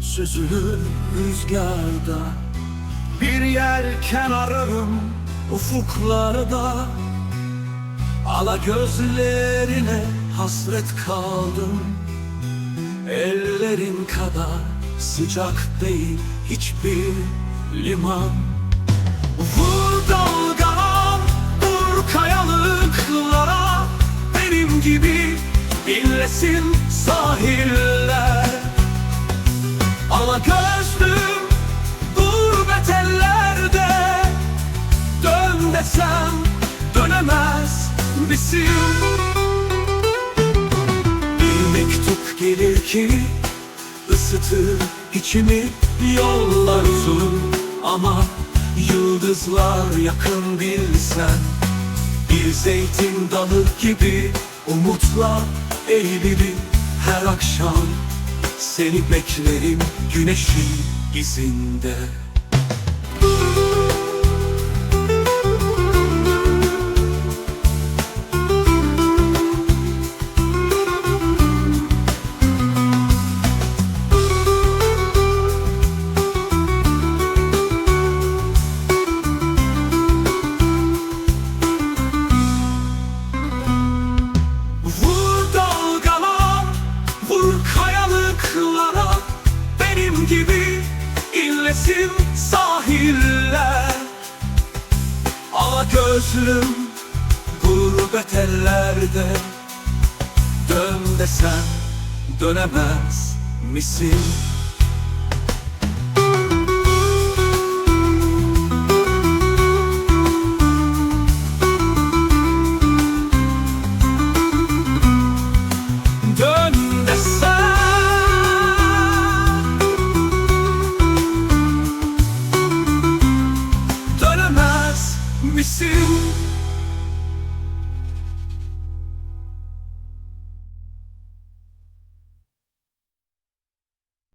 süzülür rüzgarda. Bir yelken ararım ufuklarda. Ala gözlerine hasret kaldım. Ellerin kadar sıcak değil hiçbir liman. Vur dalgana, vur kayalıklara Benim gibi inlesin sahiller Ala gözlüm gurbet ellerde Dön desem dönemez misin? Bir mektup gelir ki ısıtır içimi. Yollar uzun ama yıldızlar yakın bilsen. Bir zeytin dalı gibi umutla eğilirim her akşam Seni beklerim güneşin izinde Gibi inlesin sahiller Ala gözlüm gurbet ellerde Dön desem dönemez misin? Dönemez misin?